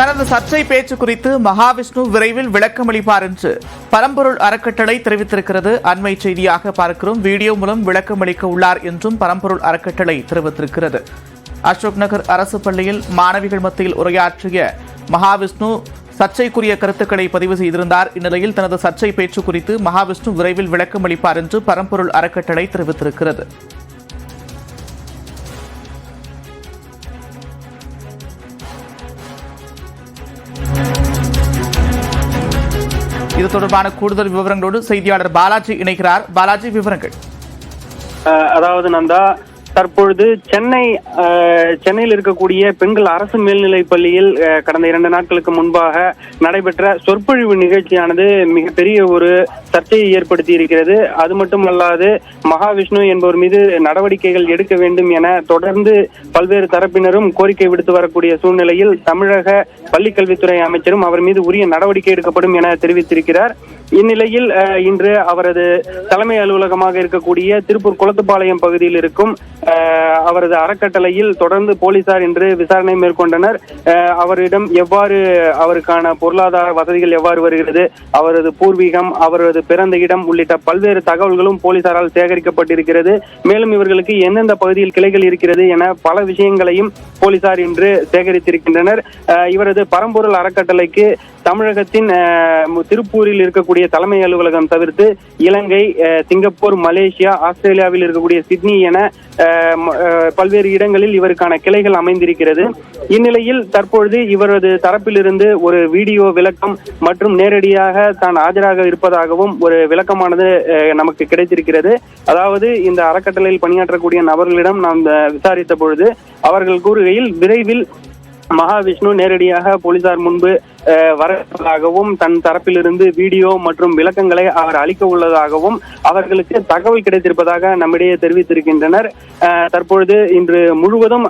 தனது சர்ச்சை பேச்சு குறித்து மகாவிஷ்ணு விரைவில் விளக்கமளிப்பார் என்று பரம்பொருள் அறக்கட்டளை தெரிவித்திருக்கிறது. அண்மை செய்தியாக பார்க்கிறோம். வீடியோ மூலம் விளக்கமளிக்க உள்ளார் என்றும் பரம்பொருள் அறக்கட்டளை தெரிவித்திருக்கிறது. அசோக் நகர் அரசு பள்ளியில் மாணவிகள் மத்தியில் உரையாற்றிய மகாவிஷ்ணு சர்ச்சைக்குரிய கருத்துக்களை பதிவு செய்திருந்தார். இந்நிலையில் தனது சர்ச்சை பேச்சு குறித்து மகாவிஷ்ணு விரைவில் விளக்கமளிப்பார் என்று பரம்பொருள் அறக்கட்டளை தெரிவித்திருக்கிறது. இது தொடர்பான கூடுதல் விவரங்களோடு செய்தியாளர் பாலாஜி இணைகிறார். பாலாஜி விவரங்கள். அதாவது நந்தா தற்பொழுது சென்னை சென்னையில் இருக்கக்கூடிய பெண்கள் அரசு மேல்நிலைப் பள்ளியில் கடந்த இரண்டு நாட்களுக்கு முன்பாக நடைபெற்ற சொற்பொழிவு நிகழ்ச்சியானது மிகப்பெரிய ஒரு சர்ச்சையை ஏற்படுத்தி இருக்கிறது. அது மட்டுமல்லாது மகாவிஷ்ணு என்பவர் மீது நடவடிக்கைகள் எடுக்க வேண்டும் என தொடர்ந்து பல்வேறு தரப்பினரும் கோரிக்கை விடுத்து வரக்கூடிய சூழ்நிலையில் தமிழக பள்ளிக்கல்வித்துறை அமைச்சரும் அவர் மீது உரிய நடவடிக்கை எடுக்கப்படும் என தெரிவித்திருக்கிறார். இந்நிலையில் இன்று அவரது தலைமை அலுவலகமாக இருக்கக்கூடிய திருப்பூர் குளத்துப்பாளையம் பகுதியில் இருக்கும் அவரது அறக்கட்டளையில் தொடர்ந்து போலீசார் இன்று விசாரணை மேற்கொண்டனர். அவரிடம் எவ்வாறு அவருக்கான பொருளாதார வசதிகள் எவ்வாறு வருகிறது அவரது பூர்வீகம் அவரது பிறந்த இடம் உள்ளிட்ட பல்வேறு தகவல்களும் போலீசாரால் சேகரிக்கப்பட்டிருக்கிறது. மேலும் இவர்களுக்கு எந்தெந்த பகுதியில் கிளைகள் இருக்கிறது என பல விஷயங்களையும் போலீசார் இன்று சேகரித்திருக்கின்றனர். இவரது பரம்பொருள் அறக்கட்டளைக்கு தமிழகத்தின் திருப்பூரில் இருக்கக்கூடிய தலைமை அலுவலகம் தவிர்த்து இலங்கை சிங்கப்பூர் மலேசியா ஆஸ்திரேலியாவில் இருக்கக்கூடிய சிட்னி என பல்வேறு இடங்களில் இவருக்கான கிளைகள் அமைந்திருக்கிறது. இந்நிலையில் தற்பொழுது இவரது தரப்பிலிருந்து ஒரு வீடியோ விளக்கம் மற்றும் நேரடியாக தான் ஆஜராக இருப்பதாகவும் ஒரு விளக்கமானது நமக்கு கிடைத்திருக்கிறது. அதாவது இந்த அறக்கட்டளையில் பணியாற்றக்கூடிய நபர்களிடம் நாம் விசாரித்த பொழுது அவர்கள் கூறுகையில் விரைவில் மகாவிஷ்ணு நேரடியாக போலீசார் முன்பு அஹ், வரப்போவதாகவும் தன் தரப்பிலிருந்து வீடியோ மற்றும் விளக்கங்களை அவர் அளிக்க உள்ளதாகவும் அவர்களுக்கு தகவல் கிடைத்திருப்பதாக நம்மிடையே தெரிவித்திருக்கின்றனர். தற்பொழுது இன்று முழுவதும்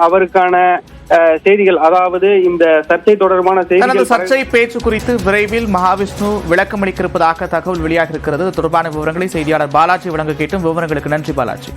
அவருக்கான செய்திகள் அதாவது இந்த சர்ச்சை தொடர்பான செய்திகள் சர்ச்சை பேச்சு குறித்து விரைவில் மகாவிஷ்ணு விளக்கமளிக்க இருப்பதாக தகவல் வெளியாக இருக்கிறது தொடர்பான விவரங்களை செய்தியாளர் பாலாஜி வழங்க கேட்டும். விவரங்களுக்கு நன்றி பாலாஜி.